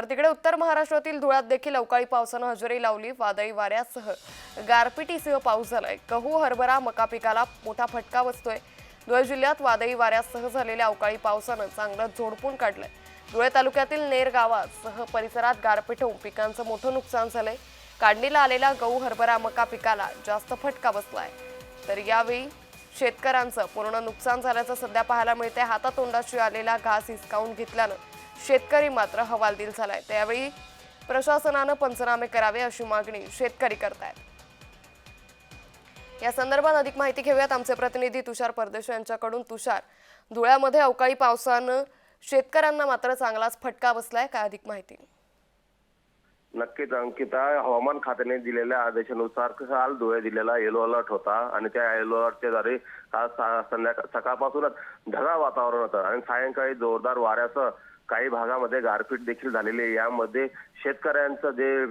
तर तिकडे उत्तर महाराष्ट्रातील धुळ्यात देखील अवकाळी पावसानं हजेरी लावली. वादळी वाऱ्यासह गारपिटीसह पाऊस झालाय. गहू हरभरा मका पिकाला मोठा फटका बसतोय. धुळे जिल्ह्यात वादळी वाऱ्यासह झालेल्या अवकाळी पावसानं चांगलं झोडपून काढलंय. धुळे तालुक्यातील नेर गावासह परिसरात गारपीट होऊन पिकांचं मोठं नुकसान झालंय. काढणीला आलेला गहू हरभरा मका पिकाला जास्त फटका बसलाय. तर यावेळी शेतकऱ्यांचं पूर्ण नुकसान झाल्याचं सध्या पाहायला मिळते हातातोंडाशी आलेला घास हिसकावून घेतल्यानं शेतकरी मात्र हवालदिल झालाय. त्यावेळी प्रशासनानं पंचनामे करावे अशी मागणी शेतकरी करतायत. या संदर्भात अधिक माहिती घेऊयात. आमचे प्रतिनिधी तुषार परदेश यांच्याकडून. तुषार धुळ्यामध्ये अवकाळी पावसानं शेतकऱ्यांना मात्र चांगलाच फटका बसलाय. काय अधिक माहिती? नक्कीच अंकिता. हवामान खात्याने दिलेल्या आदेशानुसार काल धुळे जिल्ह्याला येलो अलर्ट होता आणि त्या येलो अलर्टच्या द्वारे काल संध्याकाळ सकाळपासूनच ढगाळ वातावरण होतं आणि सायंकाळी जोरदार वाऱ्यासह काही भागामध्ये गारपीट देखील झालेली आहे. यामध्ये शेतकऱ्यांचं जे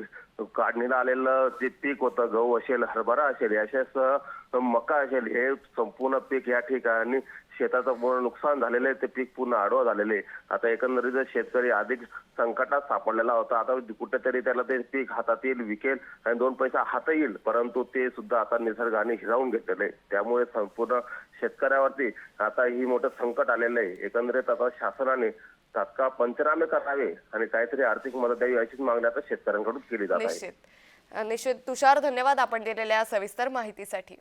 काढणीला आलेलं जे पीक होतं गहू असेल हरभरा असेल याच्यासह मका असेल हे संपूर्ण पीक या ठिकाणी शेताचं पूर्ण नुकसान झालेलं आहे. ते पीक पूर्ण आडवं झालेले आहे. आता एकंदरीत शेतकरी अधिक संकटात सापडलेला होता. आता कुठेतरी त्याला ते पीक हातात येईल विकेल आणि दोन पैसा हात येईल परंतु ते सुद्धा आता निसर्गाने हिरावून घेतलेले त्यामुळे संपूर्ण शेतकऱ्यावरती आता ही मोठं संकट आलेलं आहे. एकंदरीत आता शासनाने तात्काळ पंचनामे करावे आणि काहीतरी आर्थिक मदत द्यावी अशीच मागणी आता शेतकऱ्यांकडून केली जात आहे. निश्चित. तुषार धन्यवाद आपण दिलेल्या सविस्तर माहितीसाठी.